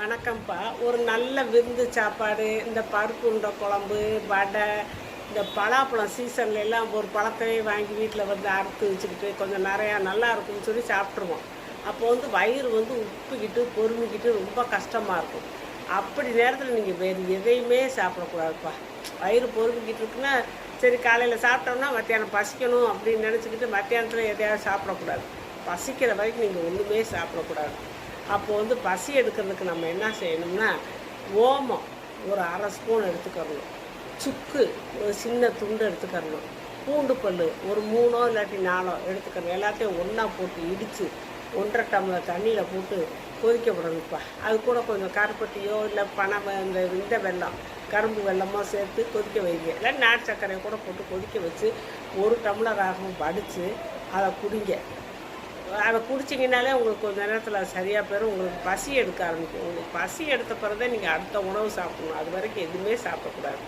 வணக்கம்ப்பா. ஒரு நல்ல விருந்து சாப்பாடு இந்த பருப்பு குழம்பு வடை இந்த பலாப்பழம் சீசன்ல எல்லாம் ஒரு பழத்தையே வாங்கி வீட்டில் வந்து அறுத்து வச்சுக்கிட்டு கொஞ்சம் நிறையா நல்லா இருக்கும்னு சொல்லி சாப்பிட்ருவோம் அப்போ வந்து வயிறு வந்து உப்புக்கிட்டு பொறுமிக்கிட்டு ரொம்ப கஷ்டமாக இருக்கும். அப்படி நேரத்தில் நீங்கள் வேறு எதையுமே சாப்பிடக்கூடாதுப்பா. வயிறு பொறுமிக்கிட்டு இருக்குன்னா சரி காலையில் சாப்பிட்டோம்னா மத்தியானம் பசிக்கணும் அப்படின்னு நினச்சிக்கிட்டு மத்தியானத்தில் எதையாவது சாப்பிடக்கூடாது. பசிக்கிற வரைக்கும் நீங்கள் ஒன்றுமே சாப்பிடக்கூடாது. அப்போ வந்து பசி எடுக்கிறதுக்கு நம்ம என்ன செய்யணும்னா ஓமம் ஒரு அரை ஸ்பூன் எடுத்துக்கிறணும். சுக்கு ஒரு சின்ன துண்டு எடுத்துக்கிறணும். பூண்டு பல் ஒரு மூணோ இல்லாட்டி நாலோ எடுத்துக்கணும் எல்லாத்தையும் ஒன்றா போட்டு இடித்து ஒன்றரை டம்ளர் தண்ணியில் போட்டு கொதிக்க விடணும்ப்பா. அது கூட கொஞ்சம் கருப்பட்டியோ இல்லை பனை இந்த இந்த வெல்லம் கரும்பு வெல்லமோ சேர்த்து கொதிக்க வைங்க. இல்லை நாட்டு சர்க்கரையை கூட போட்டு கொதிக்க வச்சு ஒரு டம்ளர் ஆகும் வடித்து அதை குடிங்க. அதை குடிச்சிங்கனாலே உங்களுக்கு கொஞ்ச நேரத்தில் சரியாக போயிடும் உங்களுக்கு பசி எடுக்க ஆரம்பிக்கும். உங்களுக்கு பசி எடுத்த பிறகு தான் நீங்கள் அடுத்த உணவு சாப்பிடணும். அது வரைக்கும் எதுவுமே சாப்பிடக்கூடாது.